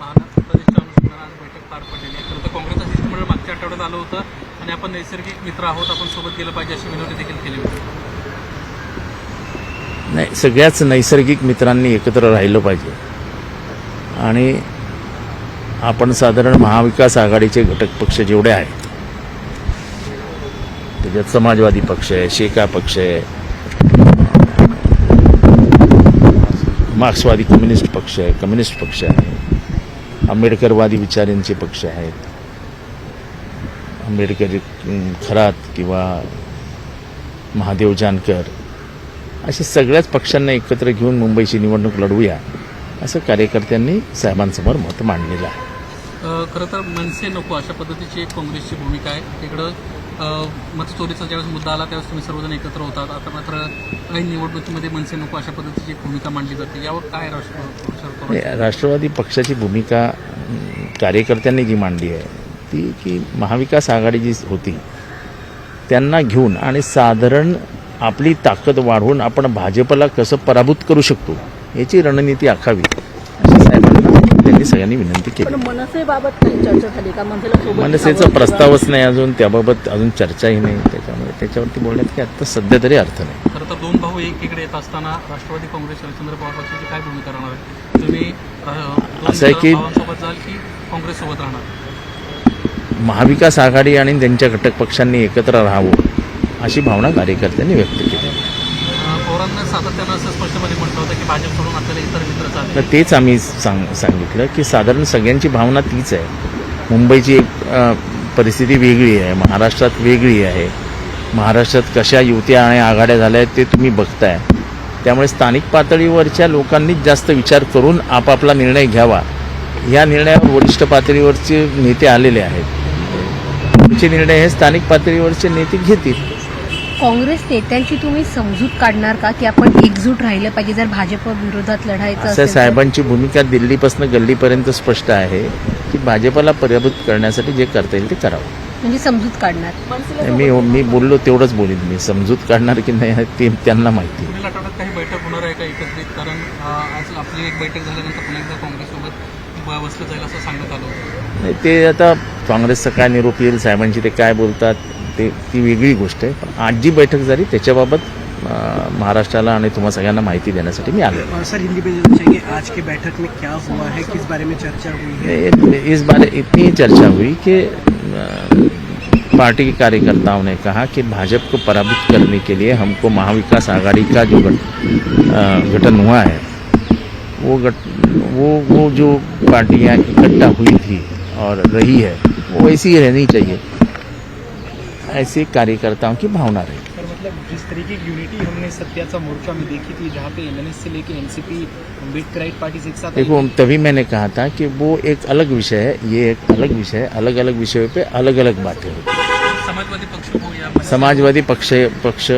महाराष्ट्र प्रदेशच्या अनुषंगाने आज बैठक पार पडलेली आहे खरं तर काँग्रेसचं शिष्टमंडळ मागच्या आठवड्यात आलं होतं आणि आपण नैसर्गिक मित्र आहोत आपण सोबत गेलं पाहिजे अशी विनंती देखील केली होती नाही सगळ्याच नैसर्गिक मित्रांनी एकत्र राहिलं पाहिजे. आणि आपण साधारण महाविकास आघाडीचे घटक पक्ष जेवढे आहेत त्याच्यात समाजवादी पक्ष आहे शेका पक्ष आहे मार्क्सवादी कम्युनिस्ट पक्ष आहे कम्युनिस्ट पक्ष आहे. आंबेडकरवादी विचारांचे पक्ष आहेत. आंबेडकर खरात किंवा महादेव जानकर अशा सगळ्याच पक्षांना एकत्र घेऊन मुंबईची निवडणूक लढवूया असं कार्यकर्त्यांनी साहेबांसमोर मत मांडलेलं आहे. खरं तर मनसे नको अशा पद्धतीची एक काँग्रेसची भूमिका आहे. तिकडं मतचोरीचा ज्यावेळेस मुद्दा आला त्यावेळेस तुम्ही सर्वजण एकत्र होतात. आता मात्र काही निवडणुकीमध्ये मनसे नको अशा पद्धतीची भूमिका मांडली जाते. यावर काय राष्ट्रवादी राष्ट्रवादी पक्षाची भूमिका कार्यकर्त्यांनी जी मांडली आहे ती की महाविकास आघाडी जी होती त्यांना घेऊन आणि साधारण आपली ताकद वाढवून आपण भाजपला कसं पराभूत करू शकतो याची रणनीती आखावी. अशी साहेबांना त्यांनी सगळ्यांनी विनंती केली. पण मनसेबाबत काही चर्चा झाली का? मनसेला सोबत मनसेचा प्रस्तावच नाही अजून त्याबाबत अजून चर्चाही नाही. त्याच्यामुळे त्याच्यावरती बोलण्यात की आत्ता सध्या तरी अर्थ नाही. खरं तर दोन भाऊ एकीकडे येत असताना राष्ट्रवादी काँग्रेस शरदचंद्र पवार पक्षाची काय भूमिका राहणार आहे? तुम्ही असं आहे की- जाल की काँग्रेससोबत राहणार? महाविकास आघाडी आणि त्यांच्या घटक पक्षांनी एकत्र राहावं अशी भावना कार्यकर्त्यांनी व्यक्त केली. सातत्यानं असं स्पष्टपणे म्हटलं होतं की भाजप सोडून आपल्याला इतर मित्र तर तेच आम्ही सांग सांगितलं की साधारण सगळ्यांची भावना तीच आहे. मुंबईची एक परिस्थिती वेगळी आहे महाराष्ट्रात वेगळी आहे. महाराष्ट्रात कशा युत्या आणि आघाड्या झाल्या आहेत ते तुम्ही बघताय. त्यामुळे स्थानिक पातळीवरच्या लोकांनीच जास्त विचार करून आपापला निर्णय घ्यावा. या निर्णयावर वरिष्ठ पातळीवरचे नेते आलेले आहेत. पुढचे निर्णय हे स्थानिक पातळीवरचे नेते घेतील. काँग्रेस नेत्यांची तुम्ही समजूत काढणार का की आपण एकजूट राहिलं पाहिजे? जर भाजप विरोधात लढायचं असं असेल? साहेबांची भूमिका दिल्लीपासून गल्लीपर्यंत स्पष्ट आहे की भाजपला पराभूत करण्यासाठी जे करता येईल ते करावं. म्हणजे समजूत काढणार. मी मी बोललो तेवढंच बोलीन मी. समजूत काढणार की नाही ते त्यांना माहिती पुढील आठवड्यात काही बैठक होणार आहे का एकत्रित कारण आज आपली एक बैठक झाल्यानंतर पुन्हा एकदा काँग्रेससोबत बसलं जाईल असं सांगण्यात आलं होतं. नाही ते आता काँग्रेसचा काय निरोप येईल? साहेबांची ते काय बोलतात? ते ती वेगळी गोष्ट आहे. पण आज जी बैठक झाली त्याच्याबाबत महाराष्ट्राला आणि तुम्हा सगळ्यांना माहिती देण्यासाठी मी आलो. सर हिंदी में आज की बैठक में क्या हुआ है? किस बारे में चर्चा हुई है? इस बारे इतनी चर्चा हुई कि पार्टी के कार्यकर्ताओं ने कहा कि भाजपा को पराभूत करने के लिए हमको महाविकास आघाड़ी का जो गठ गठन हुआ है वो गठ वो वो जो पार्टियाँ इकट्ठा हुई थी और रही है वो ऐसी ही रहनी चाहिए। ऐसे कार्यकर्ताओं की भावना रही। सर मतलब जिस तरीके की यूनिटी हमने सत्याचा मोर्चा में देखी थी जहाँ पे एमएनएस से लेके एनसीपी अम्बेडकराइट पार्टीज एक साथ देखो तभी मैंने कहा था कि वो एक अलग विषय है ये एक अलग विषय है अलग अलग विषयों पे अलग अलग बातें होती हैं। समाजवादी पक्ष हो या समाजवादी पक्ष पक्ष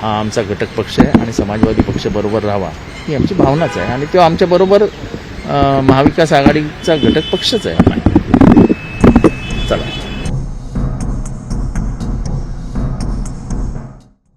हा आमचा घटक पक्ष आहे आणि समाजवादी पक्ष बरोबर राहावा ही आमची भावनाच आहे. आणि तो आमच्याबरोबर अं, महाविकास आघाडीचा घटक पक्षच आहे.